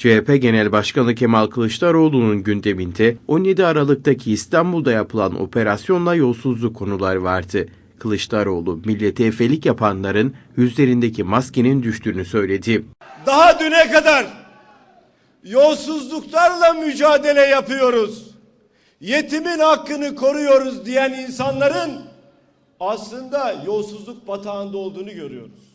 CHP Genel Başkanı Kemal Kılıçdaroğlu'nun gündeminde 17 Aralık'taki İstanbul'da yapılan operasyonla yolsuzluk konuları vardı. Kılıçdaroğlu millete efelik yapanların yüzlerindeki maskenin düştüğünü söyledi. Daha düne kadar yolsuzluklarla mücadele yapıyoruz. Yetimin hakkını koruyoruz diyen insanların aslında yolsuzluk batağında olduğunu görüyoruz.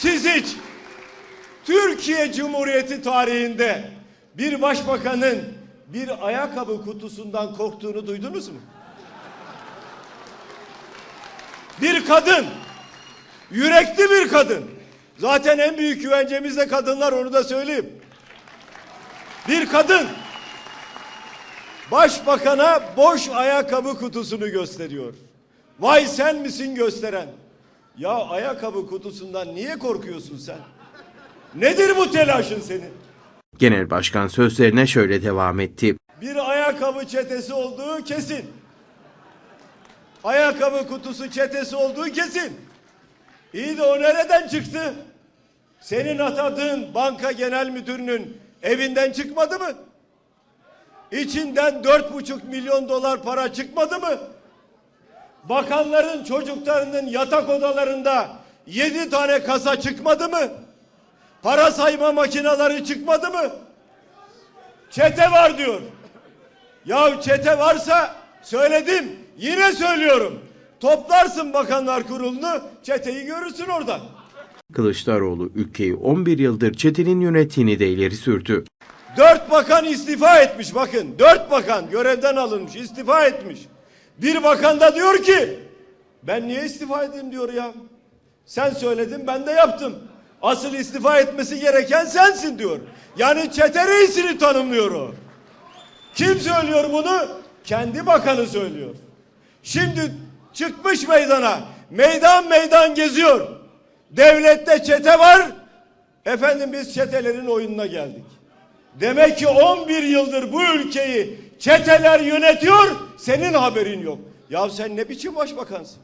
Siz hiç Türkiye Cumhuriyeti tarihinde bir başbakanın bir ayakkabı kutusundan korktuğunu duydunuz mu? Bir kadın, yürekli bir kadın. Zaten en büyük güvencemiz de kadınlar onu da söyleyeyim. Bir kadın başbakana boş ayakkabı kutusunu gösteriyor. Vay sen misin gösteren? Ya ayakkabı kutusundan niye korkuyorsun sen? Nedir bu telaşın senin? Genel Başkan sözlerine şöyle devam etti. Bir ayakkabı çetesi olduğu kesin. Ayakkabı kutusu çetesi olduğu kesin. İyi de o nereden çıktı? Senin atadığın banka genel müdürünün evinden çıkmadı mı? İçinden dört buçuk milyon dolar para çıkmadı mı? Bakanların çocuklarının yatak odalarında yedi tane kasa çıkmadı mı? Para sayma makineleri çıkmadı mı? Çete var diyor. Ya çete varsa söyledim. Yine söylüyorum. Toplarsın bakanlar kurulunu, çeteyi görürsün orada. Kılıçdaroğlu ülkeyi 11 yıldır çetenin yönettiğini de ileri sürdü. Dört bakan istifa etmiş bakın. Dört bakan görevden alınmış, istifa etmiş. Bir bakan da diyor ki ben niye istifa edeyim diyor ya. Sen söyledin ben de yaptım. Asıl istifa etmesi gereken sensin diyor. Yani çete reisini tanımlıyor o. Kim söylüyor bunu? Kendi bakanı söylüyor. Şimdi çıkmış meydana. Meydan meydan geziyor. Devlette çete var. Efendim biz çetelerin oyununa geldik. Demek ki 11 yıldır bu ülkeyi çeteler yönetiyor. Senin haberin yok. Ya sen ne biçim başbakansın?